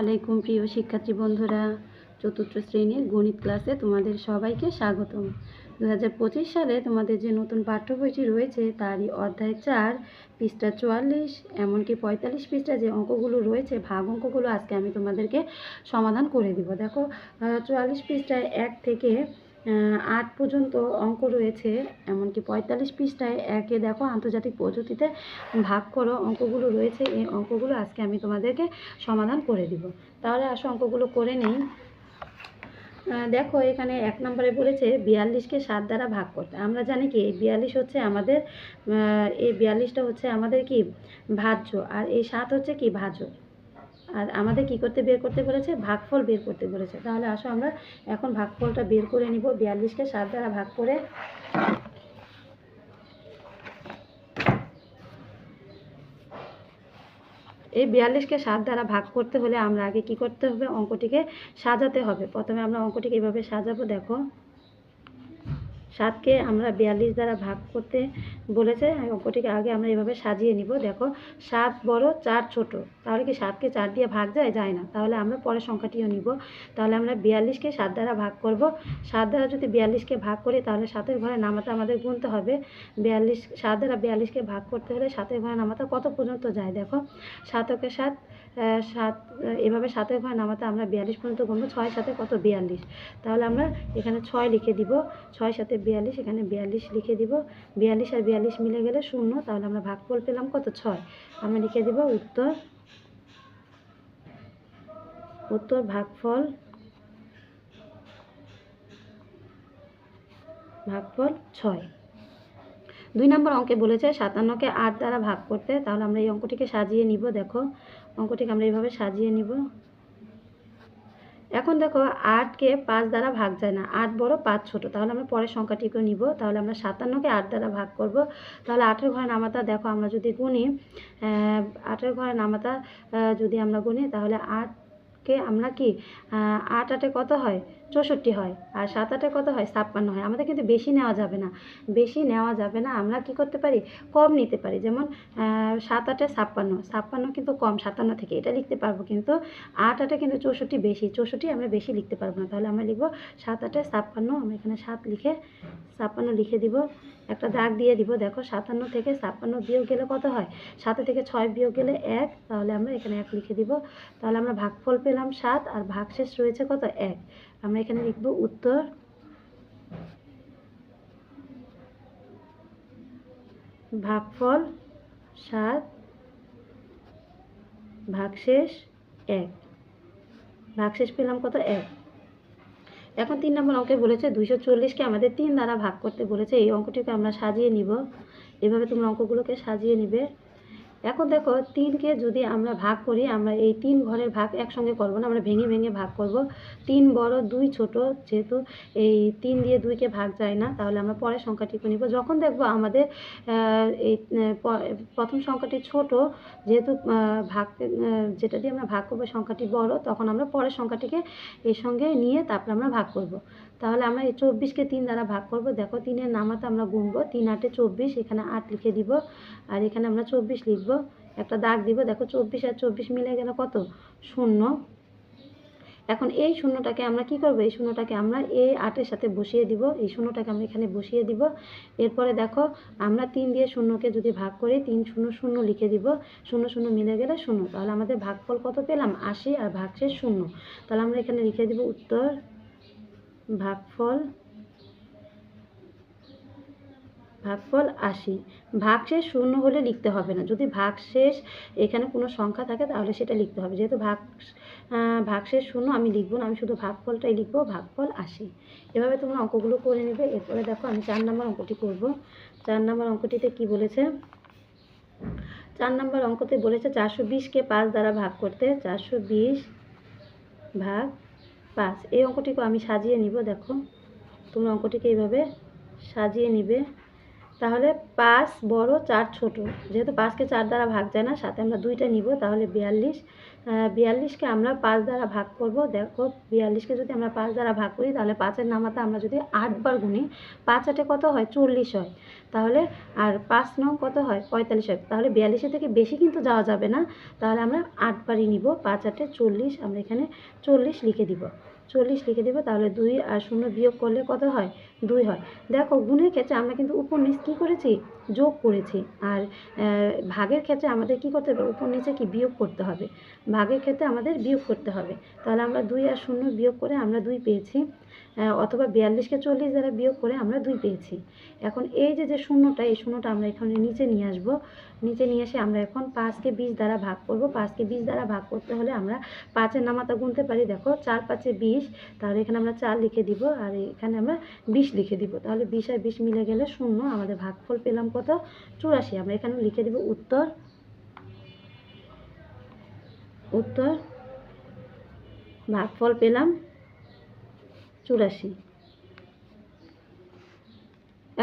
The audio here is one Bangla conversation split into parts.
আলাইকুম প্রিয় শিক্ষার্থী বন্ধুরা, চতুর্থ শ্রেণির গণিত ক্লাসে তোমাদের সবাইকে স্বাগতম। দু হাজার পঁচিশ সালে তোমাদের যে নতুন পাঠ্য বইটি রয়েছে, তারই অধ্যায় চার, পৃষ্ঠা চুয়াল্লিশ, এমনকি পঁয়তাল্লিশ পৃষ্ঠা যে অঙ্কগুলো রয়েছে, ভাগ অঙ্কগুলো আজকে আমি তোমাদেরকে সমাধান করে দিব। দেখো চুয়াল্লিশ পৃষ্ঠায় এক থেকে আট পর্যন্ত অঙ্ক রয়েছে, এমনকি পঁয়তাল্লিশ পৃষ্ঠায় একে দেখো আন্তর্জাতিক পদ্ধতিতে ভাগ করো অঙ্কগুলো রয়েছে, এই অঙ্কগুলো আজকে আমি তোমাদেরকে সমাধান করে দিব। তাহলে আসো অঙ্কগুলো করে নেই। দেখো এখানে এক নম্বরে বলেছে বিয়াল্লিশকে সাত দ্বারা ভাগ করতে। আমরা জানি কি, এই বিয়াল্লিশ হচ্ছে আমাদের এই বিয়াল্লিশটা হচ্ছে আমাদের কি? ভাজ্য। আর এই সাত হচ্ছে কি? ভাজ্য। আর আমাদের কি করতে বের করতে বলেছে? ভাগফল বের করতে বলেছে। তাহলে আসো আমরা এখন ভাগফলটা বের করে নিব। বিয়াল্লিশকে সাত দ্বারা ভাগ করে এই বিয়াল্লিশকে সাত দ্বারা ভাগ করতে হলে আমরা আগে কি করতে হবে? অঙ্কটিকে সাজাতে হবে। প্রথমে আমরা অঙ্কটিকে এভাবে সাজাবো, দেখো। সাতকে আমরা বিয়াল্লিশ দ্বারা ভাগ করতে বলেছে অঙ্কটিকে আগে আমরা এভাবে সাজিয়ে নিব। দেখো, সাত বড়, চার ছোট। তাহলে কি সাতকে চার দিয়ে ভাগ যায়? যায় না। তাহলে আমরা পরের সংখ্যাটিও নিব। তাহলে আমরা বিয়াল্লিশকে সাত দ্বারা ভাগ করব। সাত দ্বারা যদি বিয়াল্লিশকে ভাগ করি, তাহলে সাতের ঘরে নামাতে আমাদের গুনতে হবে। বিয়াল্লিশ, সাত দ্বারা বিয়াল্লিশকে ভাগ করতে হলে সাতের ঘরে নামাতে কত পর্যন্ত যায়? দেখো, সাতকে সাত সাত এভাবে সাতের ঘরে নামাতে আমরা বিয়াল্লিশ পর্যন্ত গুনবো ছয় সাথে কত? বিয়াল্লিশ। তাহলে আমরা এখানে ছয় লিখে দিব। ছয় সাথে বিয়াল্লিশ, এখানে বিয়াল্লিশ লিখে দিব। বিয়াল্লিশ আর বিয়াল্লিশ মিলে গেলে শূন্য, তাহলে আমরা ভাগ ভাগফল পেলাম কত? ছয়। আমরা লিখে দিব উত্তর। উত্তর, ভাগফল। ভাগফল ছয়। দুই নম্বর অঙ্কে বলেছে সাতান্নকে আট দ্বারা ভাগ করতে, তাহলে আমরা এই অঙ্কটিকে সাজিয়ে নিব, দেখো। অঙ্কটিকে আমরা এইভাবে সাজিয়ে নিব। এখন দেখো আটকে পাঁচ দ্বারা ভাগ যায় না। আট বড় পাঁচ ছোট। তাহলে আমরা পরের সংখ্যাটিকে নিব। তাহলে আমরা সাতান্নকে আট দ্বারা ভাগ করব। তাহলে আটের ঘরে নামাতা দেখো আমরা যদি গুনি আটের ঘরে নামাতা যদি আমরা গুনি, তাহলে আটকে আমরা কি আট আটে কত হয়? চৌষট্টি হয়, আর সাত আটে কত হয়? ছাপ্পান্ন হয়। আমাদের কিন্তু বেশি নেওয়া যাবে না। বেশি নেওয়া যাবে না। আমরা কি করতে পারি? কম নিতে পারি। যেমন সাত আটে ছাপ্পান্ন। ছাপ্পান্ন কিন্তু কম, সাতান্ন থেকে। এটা লিখতে পারব কিন্তু আট আটে কিন্তু চৌষট্টি বেশি। চৌষট্টি আমরা বেশি লিখতে পারব না। তাহলে আমরা লিখব সাত আটে ছাপ্পান্ন। আমরা এখানে সাত লিখে ছাপ্পান্ন লিখে দিব। একটা দাগ দিয়ে দিব। দেখো, সাতান্ন থেকে ছাপ্পান্ন বিয়োগ গেলে কত হয়? সাতে থেকে ছয় বিয়োগ গেলে এক। তাহলে আমরা এখানে এক লিখে দিব। তাহলে আমরা ভাগফল পেলাম সাত, আর ভাগশেষ রয়েছে কত? এক। আমরা এখানে লিখব উত্তর ভাগফল সাত, ভাগশেষ এক। ভাগশেষ পেলাম কত? এক। এখন তিন নম্বর অঙ্কে বলেছে দুইশো চল্লিশকে আমাদের তিন দ্বারা ভাগ করতে বলেছে। এই অঙ্কটিকে আমরা সাজিয়ে নিব। এভাবে তোমরা অঙ্কগুলোকে সাজিয়ে নিবে। এখন দেখো তিনকে যদি আমরা ভাগ করি, আমরা এই তিন ঘরের ভাগ একসঙ্গে করব না, আমরা ভেঙে ভেঙে ভাগ করব। তিন বড়, দুই ছোট, যেহেতু এই তিন দিয়ে দুইকে ভাগ যায় না, তাহলে আমরা পরের সংখ্যাটিকে নিব। যখন দেখব আমাদের এই প্রথম সংখ্যাটি ছোট, যেহেতু ভাগ যেটা দিয়ে আমরা ভাগ করব সংখ্যাটি বড়, তখন আমরা পরের সংখ্যাটিকে এর সঙ্গে নিয়ে তারপর আমরা ভাগ করব। তাহলে আমরা এই চব্বিশকে তিন দ্বারা ভাগ করব। দেখো, তিনের নামাতে আমরা গুনবো। তিন আটে চব্বিশ, এখানে আট লিখে দিব। আর এখানে আমরা চব্বিশ লিখব। একটা দাগ দিব। দেখো, চব্বিশ আর চব্বিশ মিলে গেল কত? শূন্য। এখন এই শূন্যটাকে আমরা কি করব? এই শূন্যটাকে আমরা এই আটের সাথে বসিয়ে দিব। এই শূন্যটাকে আমরা এখানে বসিয়ে দিব। এরপরে দেখো, আমরা তিন দিয়ে শূন্যকে যদি ভাগ করি, তিন শূন্য শূন্য লিখে দিব। শূন্য শূন্য মিলে গেলে শূন্য। তাহলে আমাদের ভাগফল কত পেলাম? আশি আর ভাগশেষ শূন্য। তাহলে আমরা এখানে লিখে দিব উত্তর ভাগফল ভাগফল আশি। ভাগশেষ শূন্য হলে লিখতে হবে না। যদি ভাগশেষ এখানে কোনো সংখ্যা থাকে, তাহলে সেটা লিখতে হবে। যেহেতু ভাগ ভাগশেষ শূন্য আমি লিখব না, আমি শুধু ভাগফলটাই লিখব, ভাগফল আশি। এভাবে তোমরা অঙ্কগুলো করে নেবে। এরপরে দেখো আমি চার নম্বর অঙ্কটি করব। চার নম্বর অঙ্কটিতে কি বলেছে? চার নম্বর অঙ্কতে বলেছে চারশো বিশকে পাঁচ দ্বারা ভাগ করতে। চারশো বিশ ভাগ পাঁচ এই অঙ্কটিকে আমি সাজিয়ে নিব দেখো। তোমরা অঙ্কটিকে এইভাবে সাজিয়ে নিবে। তাহলে পাঁচ বড়, চার ছোট। যেহেতু পাঁচকে চার দ্বারা ভাগ যায় না, সাথে আমরা দুইটা নিব, তাহলে বিয়াল্লিশ। বিয়াল্লিশকে আমরা পাঁচ দ্বারা ভাগ করব। দেখো, বিয়াল্লিশকে যদি আমরা পাঁচ দ্বারা ভাগ করি, তাহলে পাঁচের নামাতে আমরা যদি আটবার গুনি, পাঁচ আটে কত হয়? চল্লিশ হয়। তাহলে, আর পাঁচ নং কত হয়? পঁয়তাল্লিশ হয়। তাহলে বিয়াল্লিশের থেকে বেশি কিন্তু যাওয়া যাবে না। তাহলে আমরা আটবারই নিব, পাঁচ আটে চল্লিশ। আমরা এখানে চল্লিশ লিখে দিব। চল্লিশ লিখে দেবো, তাহলে দুই আর শূন্য বিয়োগ করলে কত হয়? দুই হয়। দেখো, গুণের ক্ষেত্রে আমরা কিন্তু উপর নিচ কী করেছি? যোগ করেছি। আর ভাগের ক্ষেত্রে আমাদের কি করতে হবে? উপর নিচে কি বিয়োগ করতে হবে? ভাগের ক্ষেত্রে আমাদের বিয়োগ করতে হবে। তাহলে আমরা দুই আর শূন্য বিয়োগ করে আমরা দুই পেয়েছি। অথবা বিয়াল্লিশকে চল্লিশ দ্বারা বিয়োগ করে আমরা দুই পেয়েছি। এখন এই যে যে শূন্যটা, এই শূন্যটা আমরা এখানে নিচে নিয়ে আসব। নিচে নিয়ে এসে আমরা এখন পাঁচকে বিশ দ্বারা ভাগ করব। পাঁচকে বিশ দ্বারা ভাগ করতে হলে আমরা পাঁচের নামাতা গুনতে পারি। দেখো, চার পাঁচে বিশ, তাহলে এখানে আমরা চার লিখে দিব। আর এখানে আমরা বিশ লিখে দিব। তাহলে বিশ আর বিশ মিলে গেলে শূন্য। আমাদের ভাগফল পেলাম কত? চুরাশি। আমরা এখানে লিখে দিব উত্তর। উত্তর? ভাগফল পেলাম চুরাশি।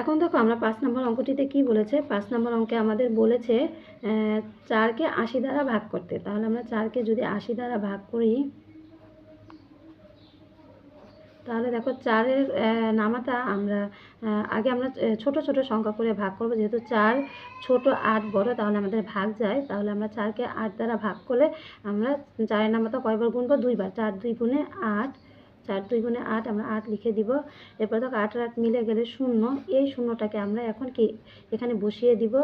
এখন দেখো আমরা পাঁচ নম্বর অঙ্কটিতে কি বলেছে? পাঁচ নম্বর অঙ্কে আমাদের বলেছে চারকে আশি দ্বারা ভাগ করতে। তাহলে আমরা চারকে যদি আশি দ্বারা ভাগ করি, তাহলে দেখো চারের নামাতা আমরা আগে আমরা ছোট ছোট সংখ্যা করে ভাগ করব। যেহেতু চার ছোট আট বড়, তাহলে আমাদের ভাগ যায়। তাহলে আমরা চারকে আট দ্বারা ভাগ করলে আমরা চারের নামাতা কয়বার গুনবো? দুইবার। চার দুই গুণে আট চার দুই গুণে আট আমরা আট লিখে দিব। এরপর দেখো আট আট মিলে গেলে শূন্য। এই শূন্যটাকে আমরা এখন কি এখানে বসিয়ে দিব।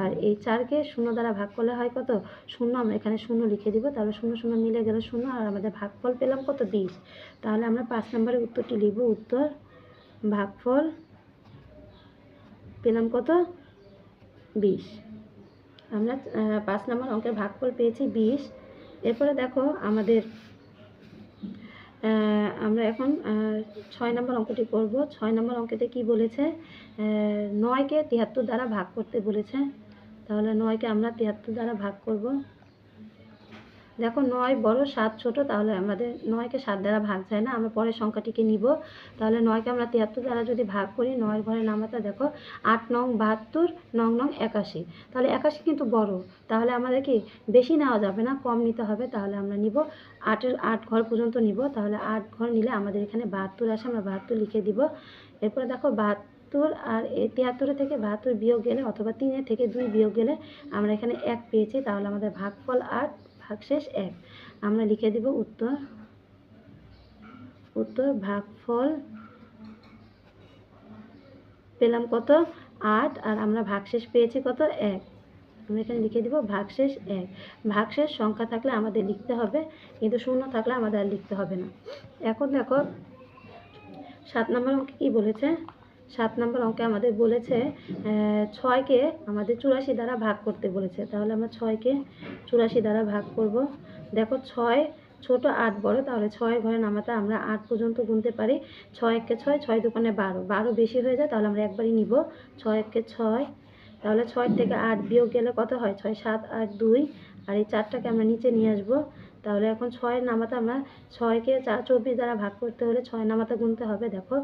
আর এই চারকে শূন্য দ্বারা ভাগ করলে হয় কত? শূন্য আমরা এখানে শূন্য লিখে দিব। তাহলে শূন্য শূন্য মিলে গেলে শূন্য আর আমাদের ভাগফল পেলাম কত? বিশ। তাহলে আমরা পাঁচ নম্বরের উত্তরটি লিখব উত্তর, ভাগফল পেলাম কত? বিশ। আমরা পাঁচ নম্বর অঙ্কের ভাগফল পেয়েছি বিশ। এরপরে দেখো আমাদের আমরা এখন ছয় নম্বর অঙ্কটি করব ছয় নম্বর অঙ্কেতে কি বলেছে? নয়কে তিয়াত্তর দ্বারা ভাগ করতে বলেছে। তাহলে নয়কে আমরা তিয়াত্তর দ্বারা ভাগ করব। দেখো নয় বড় সাত ছোট, তাহলে আমাদের নয়কে সাত দ্বারা ভাগ যায় না, আমরা পরের সংখ্যাটিকে নিব। তাহলে নয়কে আমরা তিয়াত্তর দ্বারা যদি ভাগ করি নয়ের ঘরে নামাতে দেখো, আট নং বাহাত্তর, নং নং একাশি। তাহলে একাশি কিন্তু বড়, তাহলে আমাদের কি বেশি নেওয়া যাবে না, কম নিতে হবে, তাহলে আমরা নিব। আটের আট ঘর পর্যন্ত নিব, তাহলে আট ঘর নিলে আমাদের এখানে বাহাত্তর আসে, আমরা বাহাত্তর লিখে দিব। এরপরে দেখো বাহাত্তর আর এ তিয়াত্তরের থেকে বাহাত্তর বিয়োগ গেলে, অথবা তিনের থেকে দুই বিয়োগ গেলে আমরা এখানে এক পেয়েছি, তাহলে আমাদের ভাগফল আট ভাগশেষ এক। আমরা লিখে দিব উত্তর উত্তর ভাগফল পেলাম কত? আট। আর আমরা ভাগশেষ পেয়েছি কত? এক। আমরা এখানে লিখে দিব ভাগশেষ এক। ভাগশেষ সংখ্যা থাকলে আমাদের লিখতে হবে, কিন্তু শূন্য থাকলে আমাদের আর লিখতে হবে না। এখন দেখো, সাত নম্বর কী বলেছে? সাত নম্বর অঙ্কে আমাদের বলেছে ছয়কে আমাদের চুরাশি দ্বারা ভাগ করতে বলেছে। তাহলে আমরা ছয়কে চুরাশি দ্বারা ভাগ করব। দেখো ছয় ছোট আট বড়, তাহলে ছয় ঘরে নামাতে আমরা আট পর্যন্ত গুনতে পারি। ছয় একে ছয় ছয় দোকানে বারো। বারো বেশি হয়ে যায়, তাহলে আমরা একবারই নিব। ছয় একে ছয়, তাহলে ছয় থেকে আট বিয়োগ গেলে কত হয়? ছয়, সাত, আট, দুই। আর এই চারটাকে আমরা নিচে নিয়ে আসব। তাহলে এখন ছয় নামাতে আমরা ছয়কে চার, চব্বিশ দ্বারা ভাগ করতে হলে ছয় নামাতে গুনতে হবে, দেখো।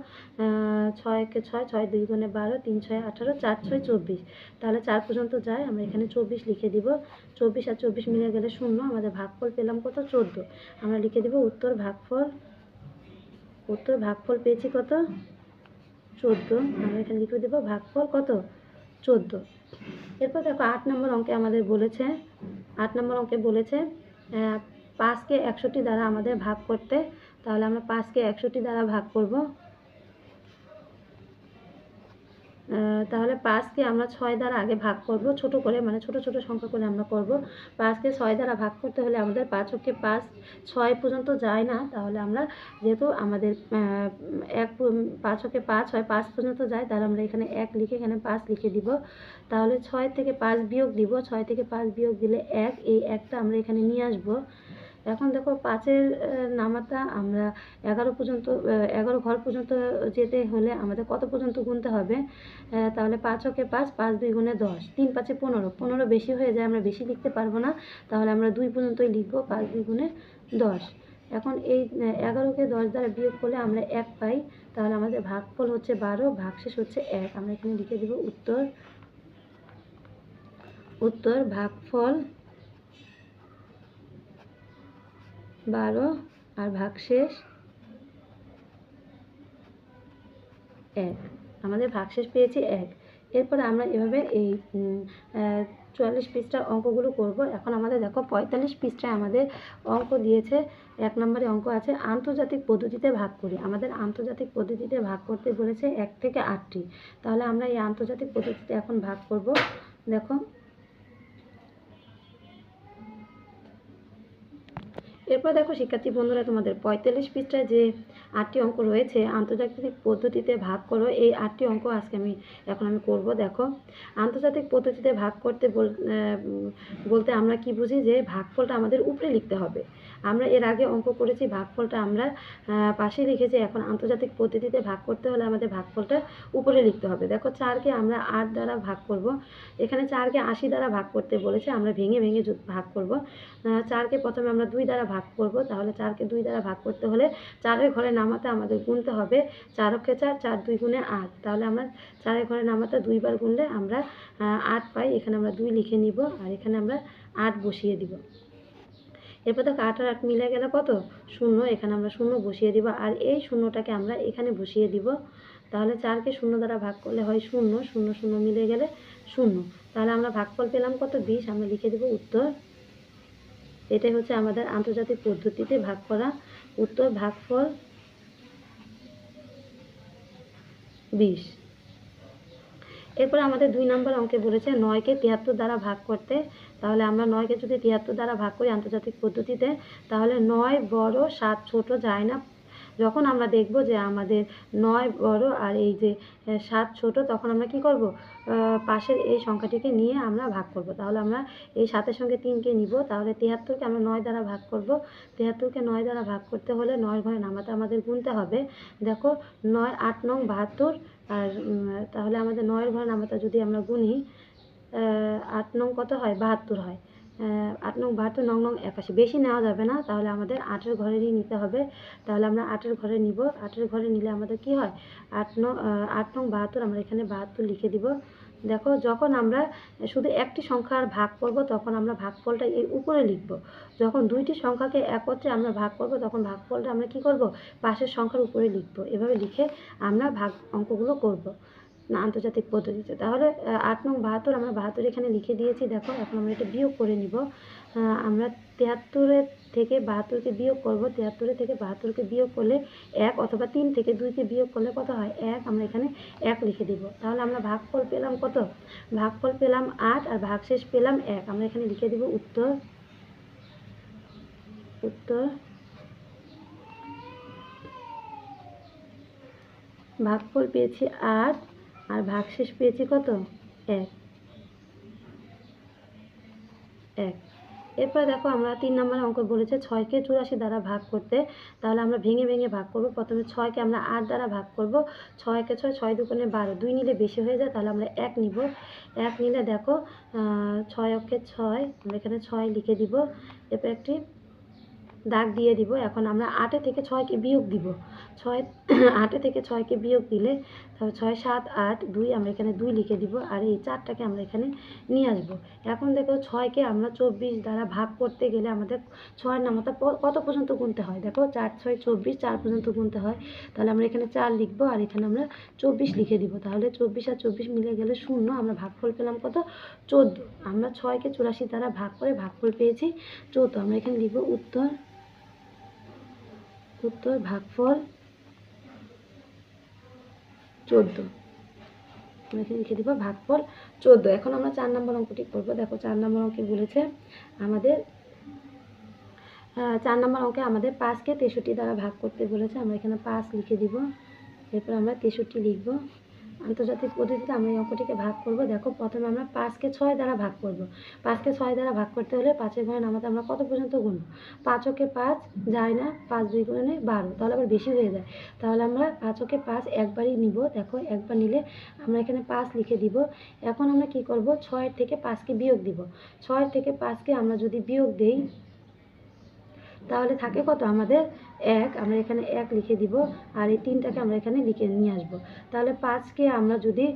ছয়কে ছয় ছয় দুই গুণে বারো, তিন ছয় আঠারো, চার ছয় চব্বিশ। তাহলে চার পর্যন্ত যায়, আমরা এখানে চব্বিশ লিখে দিব। চব্বিশ আর চব্বিশ মিলে গেলে শূন্য, আমাদের ভাগফল পেলাম কত? চোদ্দ। আমরা লিখে দিব উত্তর ভাগফল উত্তর ভাগফল পেয়েছি কত? চোদ্দ। আমরা এখানে লিখে দেবো ভাগফল কত? চোদ্দ। এরপর দেখো আট নম্বর অঙ্কে আমাদের বলেছে, আট নম্বর অঙ্কে বলেছে পাঁচকে একশোটি দ্বারা আমাদের ভাগ করতে, তাহলে আমরা পাঁচকে একশোটি দ্বারা ভাগ করব। তাহলে পাঁচকে আমরা ছয় দ্বারা আগে ভাগ করব, ছোট করে মানে ছোট ছোট সংখ্যা করে আমরা করব। পাঁচকে ছয় দ্বারা ভাগ করতে হলে আমাদের পাঁচ হকে পাঁচ, ছয় পর্যন্ত যায় না, তাহলে আমরা যেহেতু আমাদের এক প- পাঁচ হকে পাঁচ হয়, পাঁচ পর্যন্ত যায়, তাহলে আমরা এখানে এক লিখে এখানে পাঁচ লিখে দিব। তাহলে ছয় থেকে পাঁচ বিয়োগ দিব, ছয় থেকে পাঁচ বিয়োগ দিলে এক, এই একটা আমরা এখানে নিয়ে আসব। এখন দেখো পাঁচের নামাতা আমরা এগারো পর্যন্ত এগারো ঘর পর্যন্ত যেতে হলে আমাদের কত পর্যন্ত গুনতে হবে? তাহলে পাঁচ ওকে পাঁচ পাঁচ দুই গুণে দশ। তিন পাঁচে পনেরো। পনেরো বেশি হয়ে যায় আমরা বেশি লিখতে পারব না। তাহলে আমরা দুই পর্যন্তই লিখব পাঁচ দুই গুণে দশ। এখন এই এগারোকে দশ দ্বারা বিয়োগ করলে আমরা এক পাই। তাহলে আমাদের ভাগফল হচ্ছে বারো, ভাগশেষ হচ্ছে এক। আমরা এখানে লিখে দেব উত্তর উত্তর ভাগফল বারো আর ভাগশেষ এক। আমাদের ভাগশেষ পেয়েছি এক। এরপরে আমরা এভাবে এই চুয়াল্লিশ পৃষ্ঠার অঙ্কগুলো করব। এখন আমাদের দেখো পঁয়তাল্লিশ পৃষ্ঠায় আমাদের অঙ্ক দিয়েছে। এক নম্বরে অঙ্ক আছে, আন্তর্জাতিক পদ্ধতিতে ভাগ করি। আমাদের আন্তর্জাতিক পদ্ধতিতে ভাগ করতে বলেছে এক থেকে আটটি। তাহলে আমরা এই আন্তর্জাতিক পদ্ধতিতে এখন ভাগ করব। দেখো এরপর দেখো, শিক্ষার্থী বন্ধুরা, তোমাদের পঁয়তাল্লিশ পৃষ্ঠায় যে আটটি অঙ্ক রয়েছে, আন্তর্জাতিক পদ্ধতিতে ভাগ করো। এই আটটি অঙ্ক আজকে আমি, এখন আমি করব, দেখো। আন্তর্জাতিক পদ্ধতিতে ভাগ করতে বল বলতে আমরা কি বুঝি যে, ভাগফলটা আমাদের উপরে লিখতে হবে। আমরা এর আগে অঙ্ক করেছি, ভাগফলটা আমরা পাশে লিখেছি। এখন আন্তর্জাতিক পদ্ধতিতে ভাগ করতে হলে আমাদের ভাগফলটা উপরে লিখতে হবে। দেখো, চারকে আমরা আট দ্বারা ভাগ করব। এখানে চারকে আশি দ্বারা ভাগ করতে বলেছে, আমরা ভেঙে ভেঙে ভাগ করব। চারকে প্রথমে আমরা দুই দ্বারা ভাগ করব, তাহলে চারকে দুই দ্বারা ভাগ করতে হলে চারের ঘরে নামাতে আমাদের গুনতে হবে চার অক্ষে চার চার দুই গুণে আট। তাহলে আমরা চারের ঘরে নামাতে দুইবার গুনলে আমরা আট পাই, এখানে আমরা দুই লিখে নিব আর এখানে আমরা আট বসিয়ে দিব। এরপর দেখো আট আর আট মিলে গেলে কত? শূন্য, এখানে আমরা শূন্য বসিয়ে দিব আর এই শূন্যটাকে আমরা এখানে বসিয়ে দিব। তাহলে চারকে শূন্য দ্বারা ভাগ করলে হয় শূন্য শূন্য শূন্য মিলে গেলে শূন্য। তাহলে আমরা ভাগফল পেলাম কত? বিশ, আমরা লিখে দেব উত্তর এটাই হচ্ছে আমাদের আন্তর্জাতিক পদ্ধতিতে ভাগ করা উত্তর ভাগফল বিশ। এরপর আমাদের দুই নম্বর অঙ্কে বলেছে নয়কে তিয়াত্তর দ্বারা ভাগ করতে। তাহলে আমরা নয়কে যদি তিয়াত্তর দ্বারা ভাগ করি আন্তর্জাতিক পদ্ধতিতে, তাহলে নয় বড় সাত ছোট যায় না যখন আমরা দেখব যে আমাদের নয় বড় আর এই যে সাত ছোট, তখন আমরা কি করব? পাশের এই সংখ্যাটিকে নিয়ে আমরা ভাগ করব। তাহলে আমরা এই সাতের সঙ্গে তিনকে নিব। তাহলে তিয়াত্তরকে আমরা নয় দ্বারা ভাগ করব। তিয়াত্তরকে নয় দ্বারা ভাগ করতে হলে নয় ঘরে নামাতে আমাদের গুনতে হবে। দেখো, নয়, আট, নং, বাহাত্তর আর তাহলে আমাদের নয়ের ঘরে নামাতে যদি আমরা গুনি আট নং কত হয়? বাহাত্তর হয়। আট নং বাহাত্তর, নং নং একাশি। বেশি নেওয়া যাবে না, তাহলে আমাদের আটের ঘরেরই নিতে হবে। তাহলে আমরা আটের ঘরে নিব। আটের ঘরে নিলে আমাদের কি হয়? আট নং আট নং বাহাত্তর, আমরা এখানে বাহাত্তর লিখে দিব। দেখো, যখন আমরা শুধু একটি সংখ্যার ভাগ করব, তখন আমরা ভাগফলটা এর উপরে লিখব। যখন দুইটি সংখ্যাকে একত্রে আমরা ভাগ করব, তখন ভাগফলটা আমরা কি করব? পাশের সংখ্যার উপরে লিখব। এভাবে লিখে আমরা ভাগ অঙ্কগুলো করব। না আন্তর্জাতিক পদ্ধতিতে। তাহলে আট নং বাহাত্তর আমরা বাহাত্তর এখানে লিখে দিয়েছি, দেখো, এখন আমরা এটা বিয়োগ করে নিব। আমরা তিয়াত্তরের থেকে বাহাত্তরকে বিয়োগ করব তিয়াত্তরের থেকে বাহাত্তরকে বিয়োগ করলে এক অথবা তিন থেকে দুইকে বিয়োগ করলে কত হয়? এক, আমরা এখানে এক লিখে দিব। তাহলে আমরা ভাগফল পেলাম কত? ভাগফল পেলাম আট আর ভাগশেষ পেলাম এক। আমরা এখানে লিখে দিব উত্তর উত্তর, ভাগফল পেয়েছি আট আর ভাগশেষ পেয়েছি কত? এক। এক। এরপরে দেখো আমরা তিন নম্বর অঙ্ক বলেছে ছয়কে চুরাশি দ্বারা ভাগ করতে। তাহলে আমরা ভেঙে ভেঙে ভাগ করব। প্রথমে ছয়কে আমরা আট দ্বারা ভাগ করব। ছয়কে ছয় ছয় দুগুণে বারো। দুই নিলে বেশি হয়ে যায়, তাহলে আমরা এক নিব। এক নিলে দেখো ছয় অক্ষে ছয়, আমরা এখানে ছয় লিখে দিব। এরপর একটি দাগ দিয়ে দিব। এখন আমরা আটে থেকে ছয়কে বিয়োগ দিব। ছয়, আটে থেকে ছয়কে বিয়োগ দিলে তাহলে ছয়, সাত, আট, দুই আমরা এখানে দুই লিখে দিব আর এই চারটাকে আমরা এখানে নিয়ে আসব। এখন দেখো ছয়কে আমরা চব্বিশ দ্বারা ভাগ করতে গেলে আমাদের ছয়ের নামতা কত পর্যন্ত গুনতে হয়? দেখো চার, ছয়, চব্বিশ, চার পর্যন্ত গুনতে হয়। তাহলে আমরা এখানে চার লিখব আর এখানে আমরা চব্বিশ লিখে দিব। তাহলে চব্বিশ আর চব্বিশ মিলে গেলে শূন্য, আমরা ভাগফল পেলাম কত? চোদ্দ। আমরা ছয়কে চুরাশি দ্বারা ভাগ করে ভাগফল পেয়েছি। চোদ্দ, আমরা এখানে লিখব উত্তর উত্তর ভাগফল চোদ্দ। আমরা এখানে লিখে দিব ভাগফল চোদ্দ। এখন আমরা চার নম্বর অঙ্কটি করব। দেখো, চার নম্বর অঙ্কে বলেছে আমাদের চার নম্বর অঙ্কে আমাদের পাঁচকে তেষট্টি দ্বারা ভাগ করতে বলেছে। আমরা এখানে পাঁচ লিখে দিব। এরপর আমরা তেষট্টি লিখব। আন্তর্জাতিক পদ্ধতিতে আমরা এই অঙ্কটিকে ভাগ করব। দেখো, প্রথমে আমরা পাঁচকে ছয় দ্বারা ভাগ করব। পাঁচকে ছয় দ্বারা ভাগ করতে হলে পাঁচের ঘরে নামাতে আমরা কত পর্যন্ত গুনব? পাঁচকে পাঁচ যায় না, পাঁচ দুই গুণে বারো। তাহলে আবার বেশি হয়ে যায়। তাহলে আমরা পাঁচকে পাঁচ একবারই নিব। দেখো, একবার নিলে আমরা এখানে পাঁচ লিখে দিব। এখন আমরা কি করব? ছয়ের থেকে পাঁচকে বিয়োগ দিব। ছয়ের থেকে পাঁচকে আমরা যদি বিয়োগ দেই তাহলে থাকে কত? আমাদের এক, আমরা এখানে এক লিখে দিব, আর এই তিনটাকে আমরা এখানে লিখে নিয়ে আসব। তাহলে পাঁচকে আমরা যদি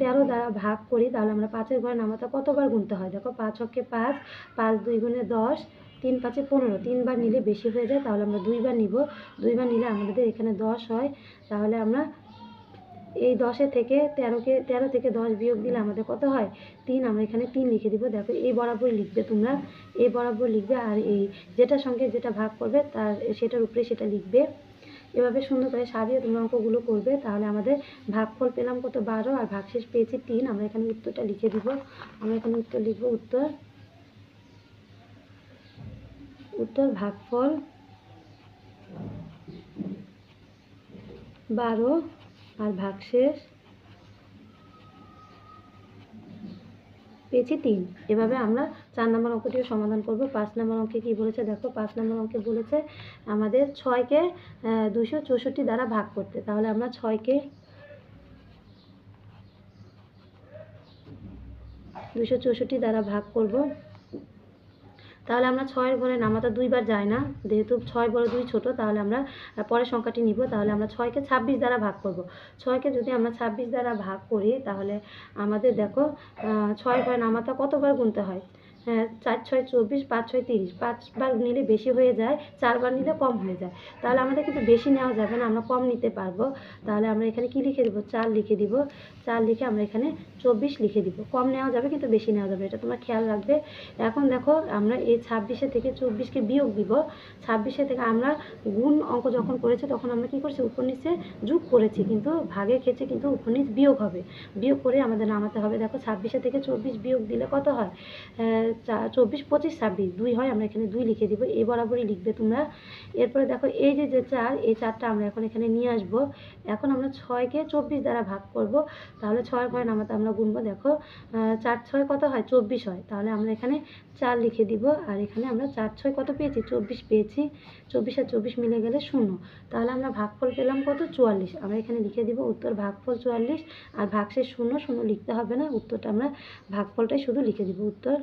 তেরো দ্বারা ভাগ করি, তাহলে আমরা পাঁচের ঘরে নামাতে কতবার গুনতে হয়? দেখো, পাঁচ হকে পাঁচ পাঁচ দুই গুণে দশ, তিন পাঁচে পনেরো। তিনবার নিলে বেশি হয়ে যায়, তাহলে আমরা দুইবার নিব। দুইবার নিলে আমাদের এখানে দশ হয়। তাহলে আমরা এই দশে থেকে তেরোকে, তেরো থেকে দশ বিয়োগ দিলে আমাদের কত হয়? তিন, আমরা এখানে তিন লিখে দিব। দেখো, এই বরাবর লিখবে তোমরা। এই বরাবর লিখবে আর এই যেটার সঙ্গে যেটা ভাগ করবে, তার সেটার উপরে সেটা লিখবে। এভাবে সুন্দর করে সাজিয়ে তোমরা অঙ্কগুলো করবে, তাহলে আমাদের ভাগফল পেলাম কত? বারো, আর ভাগশেষ পেয়েছি তিন। আমরা এখানে উত্তরটা লিখে দিব। আমরা এখানে উত্তর লিখব উত্তর। উত্তর, ভাগফল বারো আর ভাগশেষ পেয়েছি তিন। এভাবে আমরা চার নম্বর অঙ্কটিও সমাধান করব। পাঁচ নম্বর অঙ্কে কি বলেছে? দেখো, পাঁচ নম্বর অঙ্কে বলেছে আমাদের ছয়কে দুশো চৌষট্টি দ্বারা ভাগ করতে। তাহলে আমরা ছয়কে দুশো চৌষট্টি দ্বারা ভাগ করব। তাহলে আমরা ছয়ের ঘরে নামাতা দুইবার যায় না। যেহেতু ছয় বড় দুই ছোট, তাহলে আমরা পরের সংখ্যাটি নিব। তাহলে আমরা ছয়কে ছাব্বিশ দ্বারা ভাগ করব। ছয়কে যদি আমরা ছাব্বিশ দ্বারা ভাগ করি, তাহলে আমাদের দেখো ছয় ঘরে নামাতা কতবার গুনতে হ্যাঁ? চার ছয় চব্বিশ, পাঁচ ছয় তিরিশ। পাঁচবার নিলে বেশি হয়ে যায় চারবার নিলে কম হয়ে যায়। তাহলে আমাদের কিন্তু বেশি নেওয়া যাবে না, আমরা কম নিতে পারব। তাহলে আমরা এখানে কি লিখে দিব? চার লিখে দিব। চার লিখে আমরা এখানে চব্বিশ লিখে দিব। কম নেওয়া যাবে, কিন্তু বেশি নেওয়া যাবে, এটা তোমরা খেয়াল রাখবে। এখন দেখো, আমরা এই ছাব্বিশে থেকে চব্বিশকে বিয়োগ দিব। ছাব্বিশে থেকে আমরা গুণ অঙ্ক যখন করেছি, তখন আমরা কি করছি? উপর নিচে যোগ করেছি, কিন্তু ভাগের ক্ষেত্রে কিন্তু উপর নিচ বিয়োগ হবে। বিয়োগ করে আমাদের নামাতে হবে। দেখো, ছাব্বিশে থেকে চব্বিশ বিয়োগ দিলে কত হয়? চব্বিশ, পঁচিশ, ছাব্বিশ, দুই হয়, আমরা এখানে দুই লিখে দিব। এই বরাবরই লিখবে তোমরা। এরপরে দেখো, এই যে যে চার, এই চারটা আমরা এখন এখানে নিয়ে আসব। এখন আমরা ছয়কে চব্বিশ দ্বারা ভাগ করব। তাহলে ছয় পরে নামাতে আমরা গুনবো, দেখো চার ছয় কত হয়? চব্বিশ হয়। তাহলে আমরা এখানে চার লিখে দিব। আর এখানে আমরা চার ছয় কত পেয়েছি? চব্বিশ পেয়েছি। চব্বিশ আর চব্বিশ মিলে গেলে শূন্য। তাহলে আমরা ভাগফল পেলাম কত? চুয়াল্লিশ। আমরা এখানে লিখে দিব উত্তর ভাগফল চুয়াল্লিশ। আর ভাগশেষ শূন্য শূন্য লিখতে হবে না। উত্তরটা আমরা ভাগফলটাই শুধু লিখে দিব উত্তর।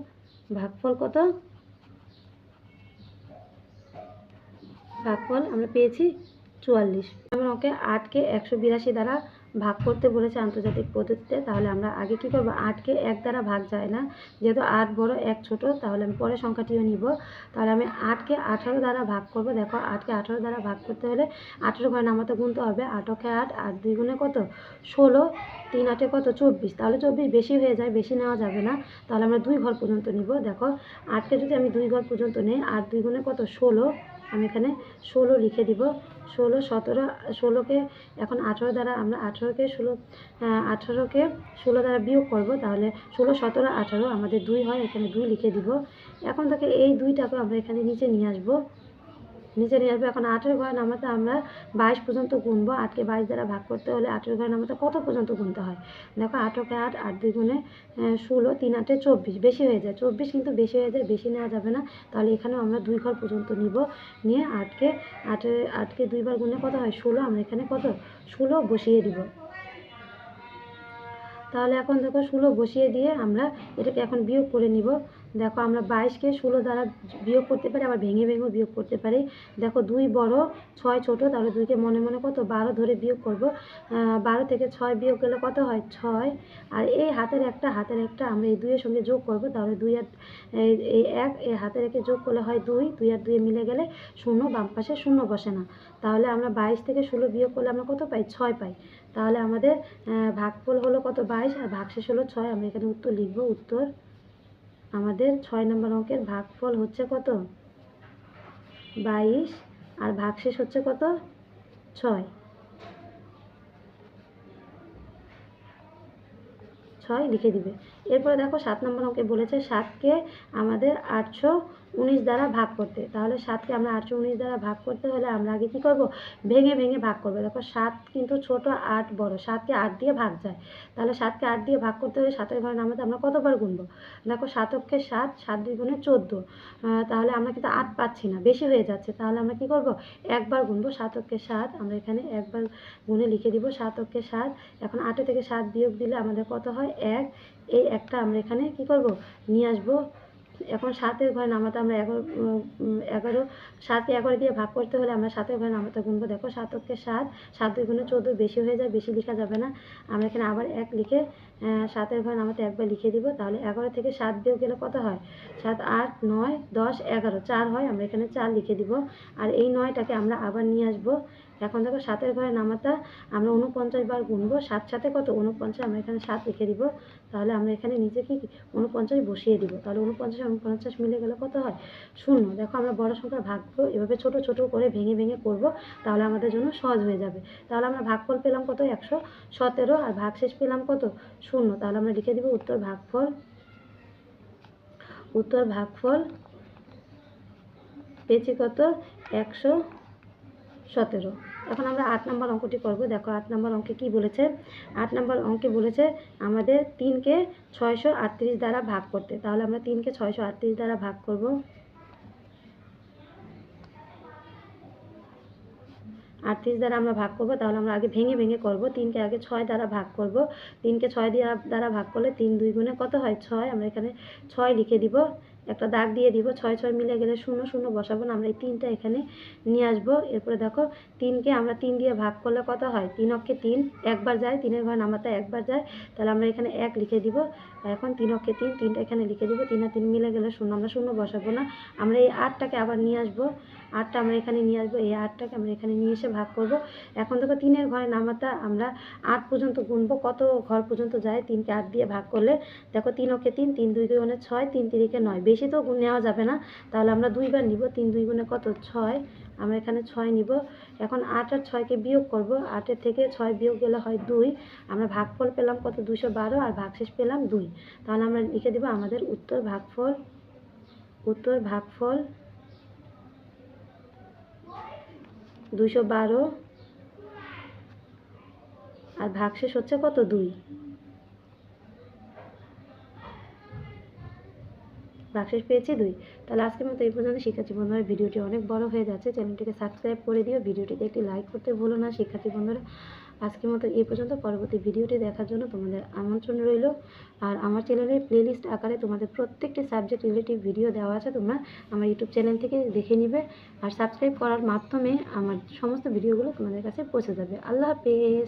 ভাগফল কত? ভাগফল আমরা পেয়েছি চুয়াল্লিশ। আমরা ওকে আটকে একশো বিরাশি দ্বারা ভাগ করতে বলেছে আন্তর্জাতিক পদ্ধতিতে, তাহলে আমরা আগে কি করব? আটকে এক দ্বারা ভাগ যায় না। যেহেতু আট বড় এক ছোট, তাহলে আমি পরের সংখ্যাটিও নিব। তাহলে আমি আটকে আঠারো দ্বারা ভাগ করব। দেখো, আটকে আঠারো দ্বারা ভাগ করতে হলে আঠেরো ঘরে নামাতে গুনতে হবে। আটকে আট আট দুই গুণে কত? ষোলো। তিন আটে কত? চব্বিশ। তাহলে চব্বিশ বেশি হয়ে যায়, বেশি নেওয়া যাবে না। তাহলে আমরা দুই ঘর পর্যন্ত নিব। দেখো, আটকে যদি আমি দুই ঘর পর্যন্ত নিই, আট দুই গুণে কত? ষোলো। আমি এখানে ষোলো লিখে দিব। ষোলো, সতেরো, ষোলোকে এখন আঠেরো দ্বারা আমরা আঠেরোকে ষোলো আঠেরোকে ষোলো দ্বারা বিয়োগ করব, তাহলে ষোলো, সতেরো, আঠেরো আমাদের দুই হয়, এখানে দুই লিখে দিব। এখন তাকে এই দুইটাকে আমরা এখানে নিচে নিয়ে আসব। নিচে নিয়ে আসব। এখন আঠেরো ঘরে নামাতে আমরা বাইশ পর্যন্ত গুনবো। আটকে বাইশ দ্বারা ভাগ করতে হলে আঠেরো ঘরে নামাতে কত পর্যন্ত গুনতে হয়? দেখো আঠেরোকে আট আট দুই গুণে ষোলো, তিন আটে চব্বিশ। বেশি হয়ে যায়। চব্বিশ কিন্তু বেশি হয়ে যায়, বেশি নেওয়া যাবে না। তাহলে এখানেও আমরা দুই ঘর পর্যন্ত নিব। নিয়ে আটকে, আটে, আটকে দুইবার গুণে কত হয়? ষোলো। আমরা এখানে কত? ষোলো বসিয়ে দিব। তাহলে এখন দেখো ষোলো বসিয়ে দিয়ে আমরা এটাকে এখন বিয়োগ করে নিব। দেখো আমরা বাইশকে ষোলো দ্বারা বিয়োগ করতে পারি, আবার ভেঙে ভেঙেও বিয়োগ করতে পারি। দেখো দুই বড়, ছয় ছোট, তাহলে দুইকে মনে মনে কত? বারো ধরে বিয়োগ করব। বারো থেকে ছয় বিয়োগ গেলে কত হয়? ছয়। আর এই হাতের একটা হাতের একটা আমরা এই দুইয়ের সঙ্গে যোগ করব, তাহলে দুই আর, এই- এক, এই হাতের একে যোগ করলে হয় দুই দুই আর দুই মিলে গেলে শূন্য, বাম পাশে শূন্য বসে না। তাহলে আমরা বাইশ থেকে ষোলো বিয়োগ করলে আমরা কত পাই? ছয় পাই। তাহলে আমাদের ভাগফল হলো কত? বাইশ, আর ভাগশেষ হলো ছয়। আমরা এখানে উত্তর লিখব, উত্তর আমাদের ছয় নম্বর অঙ্কের ভাগফল হচ্ছে কত? বাইশ। আর ভাগশেষ হচ্ছে কত? ছয়। ছয় লিখে দিবে। এরপরে দেখো সাত নম্বর অঙ্কে বলেছে সাতকে আমাদের আটশো উনিশ দ্বারা ভাগ করতে। তাহলে সাতকে আমরা আটশো উনিশ দ্বারা ভাগ করতে হলে আমরা আগে কি করব? ভেঙে ভেঙে ভাগ করব। দেখো সাত কিন্তু ছোট, আট বড়। সাতকে আট দিয়ে ভাগ যায়। তাহলে সাতকে আট দিয়ে ভাগ করতে হলে সাতের ঘরে নামাতে আমরা কতবার গুনবো? দেখো সাতককে সাত সাত দুই গুণে চোদ্দ। তাহলে আমরা কিন্তু আট পাচ্ছি না। বেশি হয়ে যাচ্ছে। তাহলে আমরা কি করব? একবার গুনবো সাতককে সাত। আমরা এখানে একবার গুণে লিখে দিব সাতককে সাত। এখন আটে থেকে সাত বিয়োগ দিলে আমাদের কত হয়? এক। এই একটা আমরা এখানে কি করব? নিয়ে আসব এখন সাতের ঘরে নামাতে আমরা এগারো এগারো, সাতকে এগারো দিয়ে ভাগ করতে হলে আমরা সাতের ঘরে নামাতে গুনবো। দেখো সাতকে সাত সাত দুই গুণে চোদ্দ বেশি হয়ে যায়, বেশি লেখা যাবে না। আমরা এখানে আবার এক লিখে সাতের ঘরে নামাতে একবার লিখে দিব। তাহলে এগারো থেকে সাত বিয়োগ গেলে কত হয়? সাত, আট, নয়, দশ, এগারো, চার হয়। আমরা এখানে চার লিখে দিব। আর এই নয়টাকে আমরা আবার নিয়ে আসব। এখন দেখো সাতের ঘরে নামাতা আমরা উনপঞ্চাশ বার গুনবো। সাত সাথে কত? উনপঞ্চাশ আমরা এখানে সাত লিখে দিব। তাহলে আমরা এখানে নিচে কি উনপঞ্চাশ বসিয়ে দিব? তাহলে উনপঞ্চাশ উনপঞ্চাশ মিলে গেলে কত হয়? শূন্য। দেখো আমরা বড় সংখ্যার ভাগফল এভাবে ছোট ছোট করে ভেঙে ভেঙে করব, তাহলে আমাদের জন্য সহজ হয়ে যাবে। তাহলে আমরা ভাগফল পেলাম কত? একশো সতেরো। আর ভাগশেষ পেলাম কত? শূন্য। তাহলে আমরা লিখে দিব উত্তর ভাগফল উত্তর ভাগফল পেয়েছি কত? একশো সতেরো। এখন আমরা আট নম্বর অঙ্কটি করব। দেখো আট নম্বর অঙ্কে কি বলেছে? আট নম্বর অঙ্কে বলেছে আমাদের তিনকে ছয়শো আটত্রিশ দ্বারা ভাগ করতে। তাহলে আমরা তিনকে ছয়শো আটত্রিশ দ্বারা ভাগ করব। আটত্রিশ দ্বারা আমরা ভাগ করব, তাহলে আমরা আগে ভেঙে ভেঙে করব। তিনকে আগে ছয় দ্বারা ভাগ করব। তিনকে ছয় দ্বারা ভাগ করলে তিন দুই গুণে কত হয়? ছয়। আমরা এখানে ছয় লিখে দিব। একটা দাগ দিয়ে দিব, ছয় ছয় মিলে গেলে শূন্য শূন্য বসাবো না, আমরা এই তিনটা এখানে নিয়ে আসব। এরপরে দেখো, তিনকে আমরা তিন দিয়ে ভাগ করলে কত হয়? তিন অক্ষে তিন, একবার যায়, তিনের ঘর নাম্বারটা একবার যায়, তাহলে আমরা এখানে এক লিখে দিব। এখন তিন অক্ষে তিন, তিনটা এখানে লিখে দেবো, তিন আর তিন মিলে গেলে শূন্য, আমরা শূন্য বসাবো না। আমরা এই আটটাকে আবার নিয়ে আসব। আটটা আমরা এখানে নিয়ে আসব, এই আটটাকে আমরা এখানে নিয়ে এসে ভাগ করব। এখন দেখো তিনের ঘরে নামাতা আমরা আট পর্যন্ত গুনবো, কত ঘর পর্যন্ত যায় তিনকে আট দিয়ে ভাগ করলে? দেখো তিন অক্ষে তিন তিন দুই গুণে ছয়, তিন তিরিকে নয়। বেশি তো নেওয়া যাবে না। তাহলে আমরা দুইবার নিব, তিন দুই গুণে কত? ছয়। আমরা এখানে ছয় নিব। এখন আট আর ছয়কে বিয়োগ করব। আটের থেকে ছয় বিয়োগ গেলে হয় দুই। আমরা ভাগফল পেলাম কত? দুশো বারো আর ভাগশেষ পেলাম দুই। তাহলে আমরা লিখে দিব আমাদের উত্তর ভাগফল উত্তর ভাগফল দুশো বারো আর ভাগশেষ হচ্ছে কত? দুই। ভাগশেষ পেয়েছি দুই। তাহলে আজকের মতো এই পর্যন্ত। শিক্ষার্থী বন্ধুরা, ভিডিওটি অনেক বড় হয়ে যাচ্ছে। চ্যানেলটিকে সাবস্ক্রাইব করে দিও। ভিডিওটিতে একটি লাইক করতে ভুলো না। শিক্ষার্থী বন্ধুরা, আজকের মতো এই পর্যন্ত। পরবর্তী ভিডিওটি দেখার জন্য তোমাদের আমন্ত্রণ রইল। আর আমার চ্যানেলে প্লেলিস্ট আকারে তোমাদের প্রত্যেকটি সাবজেক্ট রিলেটিভ ভিডিও দেওয়া আছে। তোমরা আমার ইউটিউব চ্যানেল থেকে দেখে নিবে। আর সাবস্ক্রাইব করার মাধ্যমে আমার সমস্ত ভিডিওগুলো তোমাদের কাছে পৌঁছে যাবে। আল্লাহ হাফেজ।